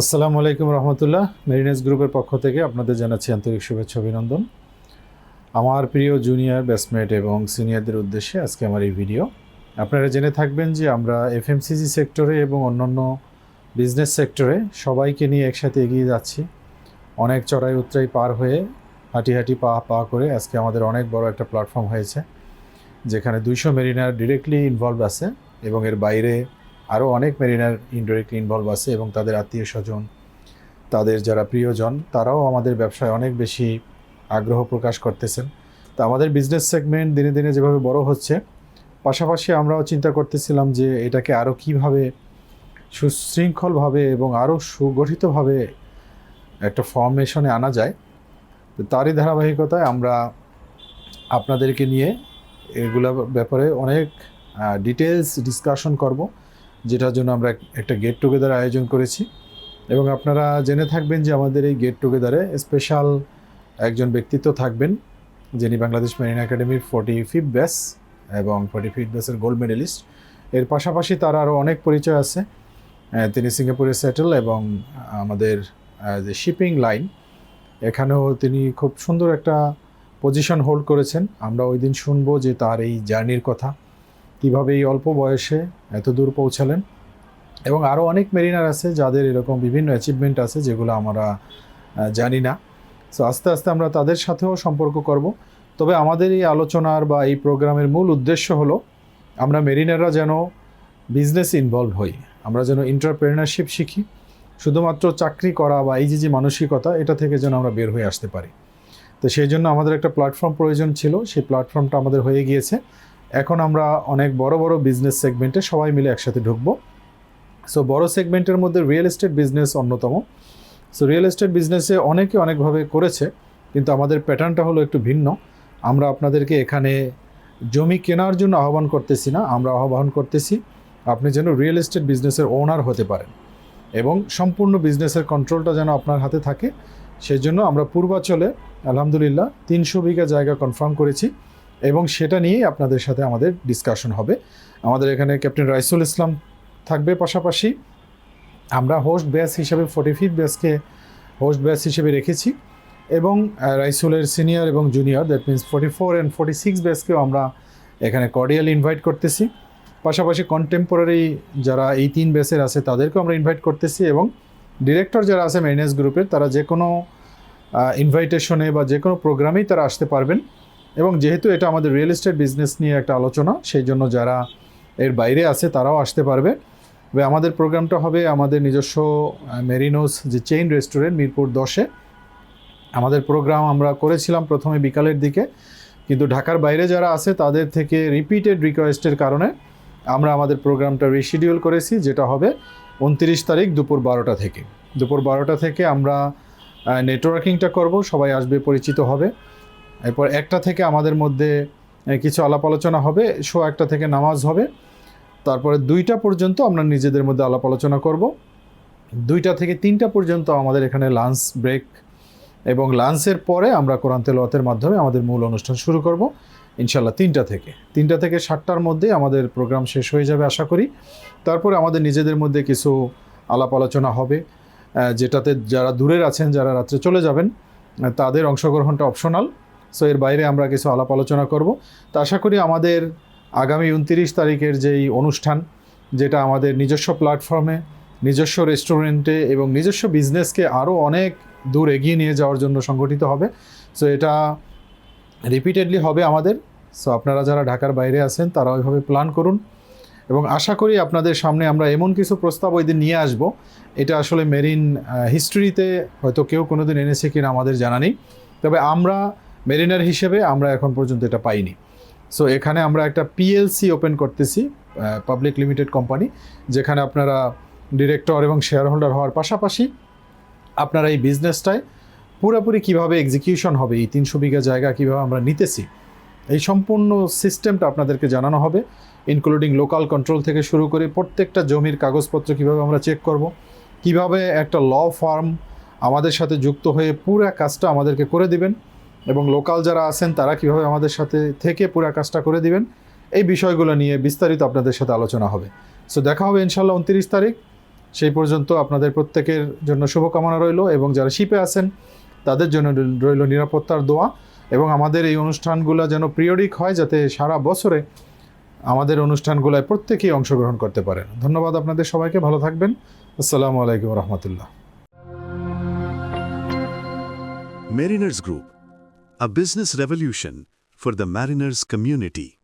আসসালামু আলাইকুম রহমতুল্লাহ, মেরিনেস গ্রুপের পক্ষ থেকে আপনাদের জানাচ্ছি আন্তরিক শুভেচ্ছা, অভিনন্দন। আমার প্রিয় জুনিয়র ব্যাটসমেট এবং সিনিয়রদের উদ্দেশ্যে আজকে আমার এই ভিডিও। আপনারা জেনে থাকবেন যে আমরা এফএমসিজি সেক্টরে এবং অন্যান্য বিজনেস সেক্টরে সবাইকে নিয়ে একসাথে এগিয়ে যাচ্ছি। অনেক চড়াই উতরাই পার হয়ে হাঁটি হাঁটি পা পা করে আজকে আমাদের অনেক বড় একটা প্ল্যাটফর্ম হয়েছে, যেখানে দুইশো মেরিনার ডিরেক্টলি ইনভলভ আছে এবং এর বাইরে আরও অনেক মেরিনার ইনডিরেক্টলি ইনভলভ আছে এবং তাদের আত্মীয় স্বজন, তাদের যারা প্রিয়জন, তারাও আমাদের ব্যবসায় অনেক বেশি আগ্রহ প্রকাশ করতেছেন। তো আমাদের বিজনেস সেগমেন্ট দিনে দিনে যেভাবে বড় হচ্ছে, পাশাপাশি আমরাও চিন্তা করতেছিলাম যে এটাকে আরও কীভাবে সুশৃঙ্খলভাবে এবং আরও সুগঠিতভাবে একটা ফর্মেশনে আনা যায়। তো তারই ধারাবাহিকতায় আমরা আপনাদেরকে নিয়ে এগুলো ব্যাপারে অনেক ডিটেলস ডিসকাশন করব। যেটার জন্য আমরা একটা গেট টুগেদার আয়োজন করেছি। এবং আপনারা জেনে থাকবেন যে আমাদের এই গেট টুগেদারে স্পেশাল একজন ব্যক্তিত্ব থাকবেন, যিনি বাংলাদেশ মেরিন একাডেমির ফর্টি ফিফথ ব্যাস এবং ফর্টি ফিফথ ব্যাসের গোল্ড মেডেলিস্ট এর পাশাপাশি তার আরও অনেক পরিচয় আছে। তিনি সিঙ্গাপুরে সেটেল এবং আমাদের যে শিপিং লাইন এখানেও তিনি খুব সুন্দর একটা পজিশন হোল্ড করেছেন। আমরা ওই দিন শুনব যে তার এই জার্নির কথা। কীভাবে এই অল্প বয়সে এত দূর পৌঁছালেন? এবং আরও অনেক মেরিনার আছে যাদের এরকম বিভিন্ন অ্যাচিভমেন্ট আছে যেগুলো আমরা জানি না। সো আস্তে আস্তে আমরা তাদের সাথেও সম্পর্ক করব। তবে আমাদের এই আলোচনার বা এই প্রোগ্রামের মূল উদ্দেশ্য হলো, আমরা মেরিনাররা যেন বিজনেস ইনভলভ হই। আমরা যেন এন্টারপ্রেনারশিপ শিখি। শুধুমাত্র চাকরি করা বা এই যে যে মানসিকতা, এটা থেকে যেন আমরা বের হয়ে আসতে পারি। তো সেই জন্য আমাদের একটা প্ল্যাটফর্ম প্রয়োজন ছিল। সেই প্ল্যাটফর্মটা আমাদের হয়ে গিয়েছে। এখন আমরা অনেক বড় বড় বিজনেস সেগমেন্টে সবাই মিলে একসাথে ঢুকবো। সো বড় সেগমেন্টের মধ্যে রিয়েল এস্টেট বিজনেস অন্যতম। সো রিয়েল এস্টেট বিজনেসে অনেকে অনেকভাবে করেছে, কিন্তু আমাদের প্যাটার্নটা হলো একটু ভিন্ন। আমরা আপনাদেরকে এখানে জমি কেনার জন্য আহ্বান করতেছি না, আমরা আহ্বান করতেছি আপনি যেন রিয়েল এস্টেট বিজনেসের ওনার হতে পারেন এবং সম্পূর্ণ বিজনেসের কন্ট্রোলটা যেন আপনার হাতে থাকে। সেই জন্য আমরা পূর্বাচলে, আলহামদুলিল্লাহ, তিনশো বিঘা জায়গা কনফার্ম করেছি। এবং সেটা নিয়েই আপনাদের সাথে আমাদের ডিসকাশন হবে। আমাদের এখানে ক্যাপ্টেন রাইসুল ইসলাম থাকবে পাশাপাশি। আমরা হোস্ট ব্যাচ হিসেবে ফোর্টি ফিফথ ব্যাচকে হোস্ট ব্যাচ হিসেবে রেখেছি এবং রাইসুলের সিনিয়র এবং junior that means forty four and forty six ব্যাচকেও আমরা এখানে কর্ডিয়াল ইনভাইট করতেছি। পাশাপাশি কন্টেম্পোরারি যারা এই তিন ব্যাচের আছে, তাদেরকেও আমরা ইনভাইট করতেছি এবং ডিরেক্টর যারা আছে মেরিনেস গ্রুপের তারা যে কোনো ইনভাইটেশনে বা যে কোনো প্রোগ্রামেই তারা আসতে পারবেন। এবং যেহেতু এটা আমাদের রিয়েল এস্টেট বিজনেস নিয়ে একটা আলোচনা, সেই জন্য যারা এর বাইরে আছে তারাও আসতে পারবে। তবে আমাদের প্রোগ্রামটা হবে আমাদের নিজস্ব মেরিনোস যে চেইন রেস্টুরেন্ট মিরপুর দশে। আমাদের প্রোগ্রাম আমরা করেছিলাম প্রথমে বিকালের দিকে, কিন্তু ঢাকার বাইরে যারা আছে তাদের থেকে রিপিটেড রিকোয়েস্টের কারণে আমরা আমাদের প্রোগ্রামটা রিশিডিউল করেছি, যেটা হবে উনত্রিশ তারিখ দুপুর বারোটা থেকে। দুপুর বারোটা থেকে আমরা নেটওয়ার্কিংটা করব, সবাই আসবে, পরিচিত হবে। এরপর একটা থেকে আমাদের মধ্যে কিছু আলাপ আলোচনা হবে, শো একটা থেকে নামাজ হবে। তারপরে দুইটা পর্যন্ত আমরা নিজেদের মধ্যে আলাপ আলোচনা করব। দুইটা থেকে তিনটা পর্যন্ত আমাদের এখানে লাঞ্চ ব্রেক এবং লাঞ্চের পরে আমরা কোরআন তেলাওয়াতের মাধ্যমে আমাদের মূল অনুষ্ঠান শুরু করব। ইনশাল্লাহ তিনটা থেকে। তিনটা থেকে সাতটার মধ্যে আমাদের প্রোগ্রাম শেষ হয়ে যাবে, আশা করি। তারপরে আমাদের নিজেদের মধ্যে কিছু আলাপ আলোচনা হবে যেটাতে যারা দূরের আছেন, যারা রাত্রে চলে যাবেন তাদের অংশগ্রহণটা অপশনাল সো এর বাইরে আমরা কিছু আলাপ আলোচনা করব। তো আশা করি আমাদের আগামী উনতিরিশ তারিখের যেই অনুষ্ঠান, যেটা আমাদের নিজস্ব প্ল্যাটফর্মে নিজস্ব রেস্টুরেন্টে এবং নিজস্ব বিজনেসকে আরও অনেক দূর এগিয়ে নিয়ে যাওয়ার জন্য সংগঠিত হবে। সো এটা রিপিটেডলি হবে আমাদের। সো আপনারা যারা ঢাকার বাইরে আছেন, তারা ওইভাবে প্ল্যান করুন। এবং আশা করি আপনাদের সামনে আমরা এমন কিছু প্রস্তাব ওই দিন নিয়ে আসব। এটা আসলে মেরিন হিস্ট্রিতে হয়তো কেউ কোনোদিন এনেছে কিনা আমাদের জানা নেই। তবে আমরা মেরিনার হিসেবে আমরা এখন পর্যন্ত এটা পাইনি। সো এখানে আমরা একটা পিএলসি ওপেন করতেছি পাবলিক লিমিটেড কোম্পানি যেখানে আপনারা ডিরেক্টর এবং শেয়ার হোল্ডার হওয়ার পাশাপাশি আপনারা এই বিজনেসটায় পুরোপুরি কীভাবে এক্সিকিউশন হবে, এই তিনশো বিঘা জায়গা কীভাবে আমরা নিতেছি, এই সম্পূর্ণ সিস্টেমটা আপনাদেরকে জানানো হবে ইনক্লুডিং লোকাল কন্ট্রোল থেকে শুরু করে প্রত্যেকটা জমির কাগজপত্র কীভাবে আমরা চেক করব, কীভাবে একটা ল ফার্ম আমাদের সাথে যুক্ত হয়ে পুরো কাজটা আমাদেরকে করে দিবেন এবং লোকাল যারা আছেন তারা কীভাবে আমাদের সাথে থেকে পুরো কাজটা করে দিবেন এই বিষয়গুলো নিয়ে বিস্তারিত আপনাদের সাথে আলোচনা হবে। সো দেখা হবে ইনশাল্লাহ উনত্রিশ তারিখ। সেই পর্যন্ত আপনাদের প্রত্যেকের জন্য শুভকামনা রইল এবং যারা শিপে আছেন তাদের জন্য রইল নিরাপত্তার দোয়া এবং আমাদের এই অনুষ্ঠানগুলো যেন পিরিয়ডিক হয় যাতে সারা বছরে আমাদের অনুষ্ঠানগুলোয় প্রত্যেকেই অংশগ্রহণ করতে পারেন। ধন্যবাদ আপনাদের সবাইকে ভালো থাকবেন। আসসালামু আলাইকুম রহমতুল্লাহ। Mariners Group, a business revolution for the mariners community.